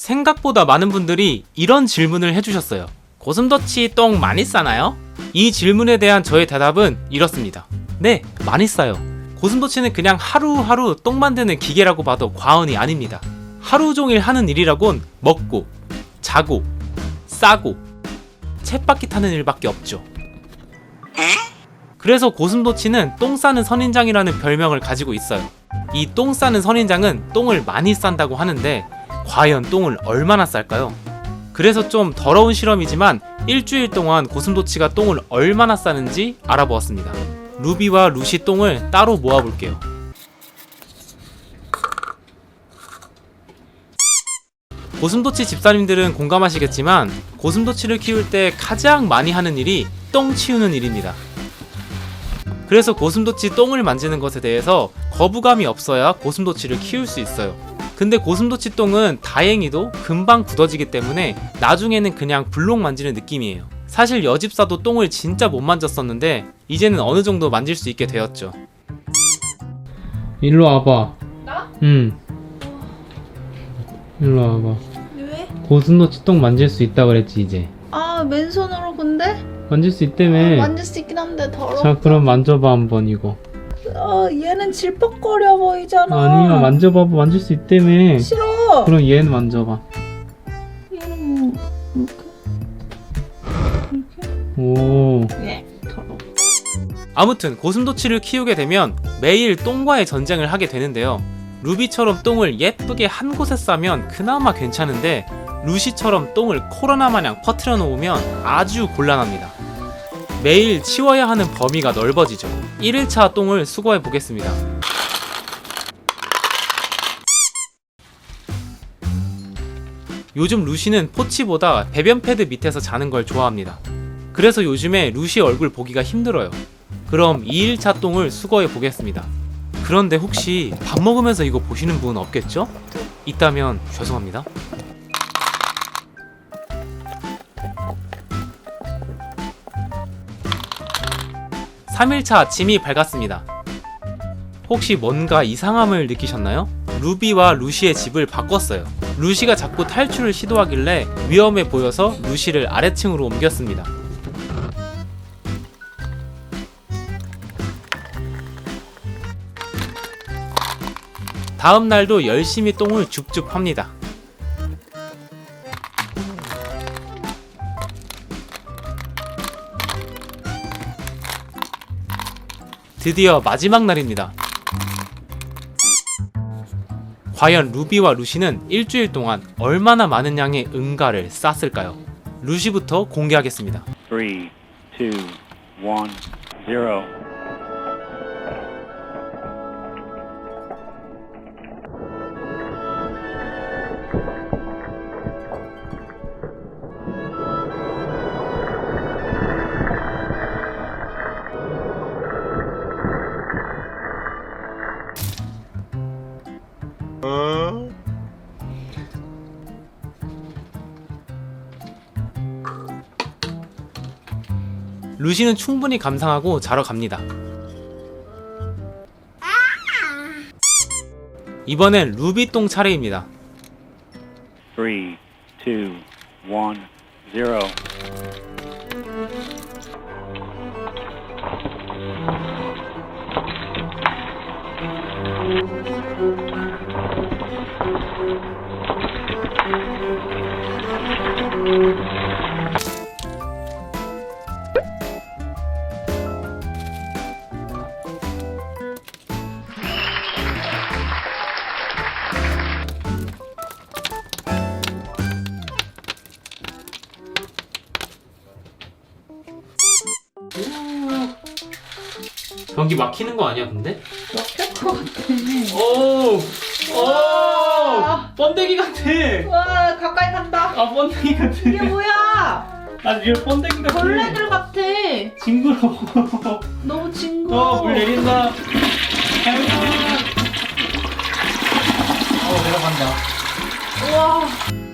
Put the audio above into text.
생각보다 많은 분들이 이런 질문을 해주셨어요. 고슴도치 똥 많이 싸나요? 이 질문에 대한 저의 대답은 이렇습니다. 네, 많이 싸요. 고슴도치는 그냥 하루하루 똥 만드는 기계라고 봐도 과언이 아닙니다. 하루 종일 하는 일이라곤 먹고, 자고, 싸고, 쳇바퀴 타는 일밖에 없죠. 그래서 고슴도치는 똥 싸는 선인장이라는 별명을 가지고 있어요. 이 똥 싸는 선인장은 똥을 많이 싼다고 하는데 과연 똥을 얼마나 쌀까요? 그래서 좀 더러운 실험이지만 일주일 동안 고슴도치가 똥을 얼마나 싸는지 알아보았습니다. 루비와 루시 똥을 따로 모아볼게요. 고슴도치 집사님들은 공감하시겠지만 고슴도치를 키울 때 가장 많이 하는 일이 똥 치우는 일입니다. 그래서 고슴도치 똥을 만지는 것에 대해서 거부감이 없어야 고슴도치를 키울 수 있어요. 근데 고슴도치 똥은 다행히도 금방 굳어지기 때문에 나중에는 그냥 블록 만지는 느낌이에요. 사실 여집사도 똥을 진짜 못 만졌었는데 이제는 어느 정도 만질 수 있게 되었죠. 일로 와봐. 나? 응. 일로 와봐. 왜? 고슴도치 똥 만질 수 있다 그랬지 이제. 아 맨손으로 근데? 만질 수 아, 있다며. 만질 수 있긴 한데 더러워. 자 그럼 만져봐 한번 이거. 아 얘는 질퍽거려 보이잖아. 아니야 만져봐봐 만질 수 있다며. 싫어. 그럼 얘는 만져봐. 얘는 뭐 이렇게 이렇게? 오. 예 더러워. 아무튼 고슴도치를 키우게 되면 매일 똥과의 전쟁을 하게 되는데요. 루비처럼 똥을 예쁘게 한 곳에 싸면 그나마 괜찮은데 루시처럼 똥을 코로나 마냥 퍼트려 놓으면 아주 곤란합니다. 매일 치워야 하는 범위가 넓어지죠. 1일차 똥을 수거해 보겠습니다. 요즘 루시는 포치보다 배변 패드 밑에서 자는 걸 좋아합니다. 그래서 요즘에 루시 얼굴 보기가 힘들어요. 그럼 2일차 똥을 수거해 보겠습니다. 그런데 혹시 밥 먹으면서 이거 보시는 분 없겠죠? 있다면 죄송합니다. 삼일차 아침이 밝았습니다. 혹시 뭔가 이상함을 느끼셨나요? 루비와 루시의 집을 바꿨어요. 루시가 자꾸 탈출을 시도하길래 위험해 보여서 루시를 아래층으로 옮겼습니다. 다음 날도 열심히 똥을 줍줍 합니다. 드디어 마지막 날입니다. 과연 루비와 루시는 일주일 동안 얼마나 많은 양의 응가를 쌌을까요? 루시부터 공개하겠습니다. Three, two, one, zero. 루시는 충분히 감상하고 자러 갑니다. 이번엔 루비똥 차례입니다. 3, 2, 1, 0. 음. 변기 막히는 거 아니야 근데? 막힐 것 같아. 오! 오! 우와. 번데기 같아! 와 가까이 간다. 아 번데기 같아 이게 뭐야? 아 이거 번데기 같아 벌레들 같아. 징그러워 너무 징그러워. 어물 내린다 아이고. 어 내려간다 우와.